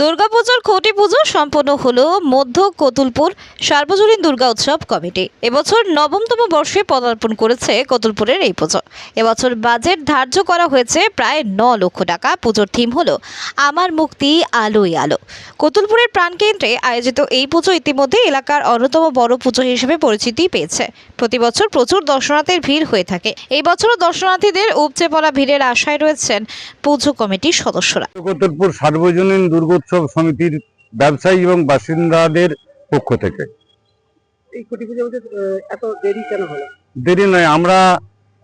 দুর্গাপুজোর খুঁটি পুজো সম্পন্ন হলো মধ্য কতুলপুর সার্বজনীন দুর্গা উৎসব কমিটি। এবছর নবমতম বর্ষে পদার্পণ করেছে কতুলপুরের এই পুজো। এবছর বাজেট ধার্য করা হয়েছে প্রায় ন লক্ষ টাকা। পুজোর থিম হলো আমার মুক্তি আলোই আলো। কতুলপুরের প্রাণকেন্দ্রে আয়োজিত এই পুজো ইতিমধ্যে এলাকার অন্যতম বড় পুজো হিসেবে পরিচিতি পেয়েছে। প্রতি বছর প্রচুর দর্শনার্থীর ভিড় হয়ে থাকে। এই বছরও দর্শনার্থীদের উপচে পড়া ভিড়ের আশায় রয়েছেন পুজো কমিটির সদস্যরা। কতুলপুর সার্বজনীন দুর্গোৎসব সমিতির ব্যবসায়ী এবং বাসিন্দাদের পক্ষ থেকে। এই পুজো এত দেরি কেন হলো? দেরি নয় আমরা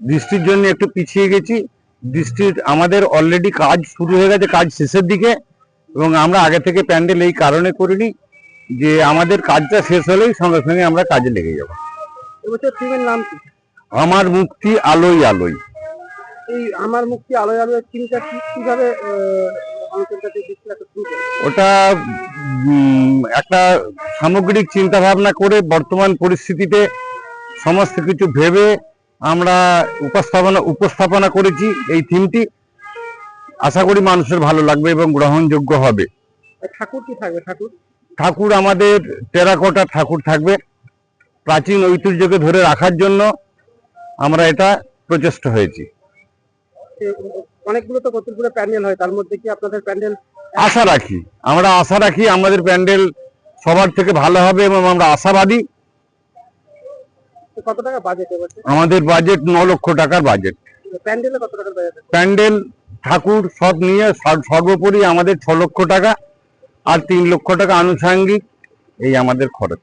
বৃষ্টির জন্য একটু পিছিয়ে গেছি। বৃষ্টির আমাদের অলরেডি কাজ শুরু হয়ে গেছে কাজ শেষের দিকে এবং আমরা আগে থেকে প্যান্ডেল এই কারণে করিনি যে আমাদের কাজটা শেষ হলেই সঙ্গে সঙ্গে আমরা কাজে লেগে যাব। এবছর থিমের নাম কি? আমার মুক্তি আলোই আলোই। এই আমার মুক্তি আলোয় আলোয় থিমটা কীভাবে ওটা একটা সামগ্রিক চিন্তা ভাবনা করে বর্তমান পরিস্থিতিতে সমস্ত কিছু ভেবে আমরা উপস্থাপনা উপস্থাপনা করেছি এই থিমটি। আশা করি মানুষের ভালো লাগবে এবং গ্রহণযোগ্য হবে। ঠাকুর কি থাকবে ঠাকুর? ঠাকুর আমাদের টেরাকোটা ঠাকুর থাকবে প্রাচীন ঐতিহ্যকে ধরে রাখার জন্য আমরা এটা প্রচেষ্ট হয়েছি। অনেকগুলো তো কতুলপুরে প্যান্ডেল হয় তার মধ্যে কি আপনাদের প্যান্ডেল? আশা রাখি আমরা আশা রাখি আমাদের প্যান্ডেল সবার থেকে ভালো হবে এবং আমরা আশাবাদী। কত টাকা বাজেট আমাদের বাজেট ন লক্ষ টাকার বাজেট প্যান্ডেলে কত টাকার বাজেট প্যান্ডেল ঠাকুর সব নিয়ে সর- সর্বোপরি আমাদের ছ লক্ষ টাকা আর তিন লক্ষ টাকা আনুষাঙ্গিক এই আমাদের খরচ।